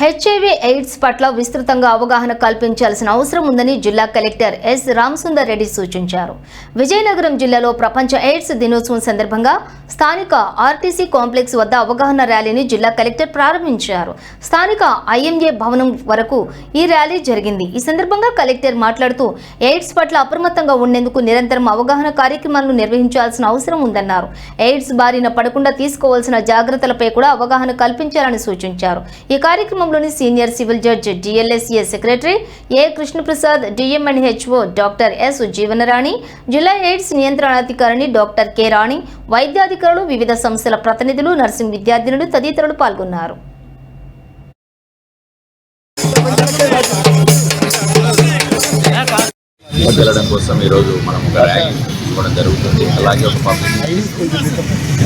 HIV AIDS పట్ల విస్తృతంగా అవగాహన కల్పించాల్సిన అవసరం ఉందని జిల్లా కలెక్టర్ ఎస్. రామసుందర్ రెడ్డి సూచించారు. విజయనగరం జిల్లాలో ప్రపంచ ఎయిడ్స్ దినోత్సవం సందర్భంగా స్థానిక ఆర్టీసీ కాంప్లెక్స్ వద్ద అవగాహన ర్యాలీని జిల్లా కలెక్టర్ ప్రారంభించారు. స్థానిక ఐఎంఏ భవనం వరకు ఈ ర్యాలీ జరిగింది. ఈ సందర్భంగా కలెక్టర్ మాట్లాడుతూ ఎయిడ్స్ పట్ల అప్రమత్తంగా ఉండేందుకు నిరంతరం అవగాహన కార్యక్రమాలను నిర్వహించాల్సిన అవసరం ఉందన్నారు. ఎయిడ్స్ బారిన పడకుండా తీసుకోవాల్సిన జాగ్రత్తలపై కూడా అవగాహన కల్పించాలని సూచించారు. ఈ కార్యక్రమం కార్యక్రమంలోని senior civil judge DLSA secretary A Krishnaprasad DMNHO doctor S Jeevanarani జిల్లా ఎయిడ్స్ నియంత్రణాధికారిణి డాక్టర్ కె రాణి వైద్యాధికారులు వివిధ సంస్థల ప్రతినిధులు నర్సింగ్ విద్యార్థినులు తదితరులు పాల్గొన్నారు. వెళ్ళడం కోసం ఈరోజు మనం ఒక ర్యాలీ ఇవ్వడం జరుగుతుంది. అలాగే ఒక పబ్లిక్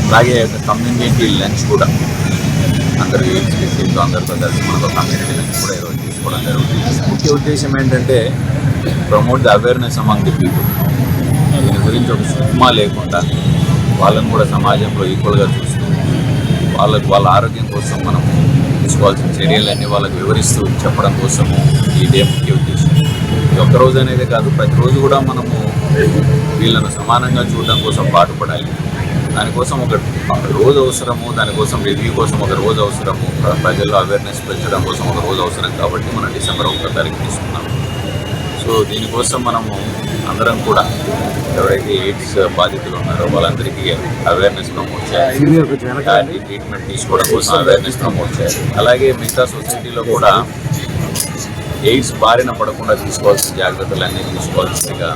అలాగే ఒక కమ్యూనిటీ లంచ్ కూడా అందరూ స్పెషల్తో అందరితో కలిసి మనకు కమ్యూనిటీ నుంచి కూడా ఈరోజు తీసుకోవడం జరుగుతుంది. ముఖ్య ఉద్దేశం ఏంటంటే promote the awareness among the people దీని గురించి ఒక స్టిగ్మా లేకుండా వాళ్ళని కూడా సమాజంలో ఈక్వల్గా చూస్తూ వాళ్ళకు వాళ్ళ ఆరోగ్యం కోసం మనం తీసుకోవాల్సిన చర్యలన్నీ వాళ్ళకి వివరిస్తూ చెప్పడం కోసము ఈ డే ముఖ్య ఉద్దేశం. ఒక్కరోజు ఒక్క అనేది కాదు ప్రతిరోజు కూడా మనము వీళ్ళను సమానంగా చూడడం కోసం పాటుపడాలి. దానికోసం ఒక రోజు అవసరము దానికోసం రివ్యూ కోసం ఒక రోజు అవసరము ప్ర- ప్రజల్లో అవేర్నెస్ పెంచడం కోసం ఒక రోజు అవసరం కాబట్టి మనం డిసెంబర్ ఒకటో తారీఖు తీసుకున్నాం. సో దీనికోసం మనము అందరం కూడా ఎవరైతే ఎయిడ్స్ బాధితులు ఉన్నారో వాళ్ళందరికీ అవేర్నెస్ ప్రమోట్ చేయాలి. ట్రీట్మెంట్ తీసుకోవడం కోసం అవేర్నెస్ ప్రమోట్ చేయాలి. అలాగే మిగతా సొసైటీలో కూడా ఎయిడ్స్ బారిన పడకుండా తీసుకోవాల్సిన జాగ్రత్తలన్నీ తీసుకోవాల్సిందిగా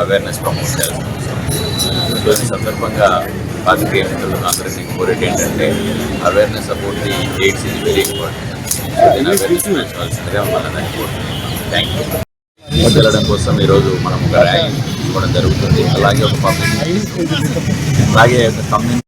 అవేర్నెస్ ప్రమోట్ చేయాల్సి సో సందర్భంగా పాతికేయ మిత్రులను అందరినీ కోరేది ఏంటంటే అవేర్నెస్ అబౌట్ ది ఎయిడ్స్ ఇది very important awareness thank you వెళ్ళడం కోసం ఈరోజు మనం ఒక ర్యాలీ ఇవ్వడం జరుగుతుంది. అలాగే ఒక పబ్లిక్ అలాగే ఒక కమ్యూనిటీ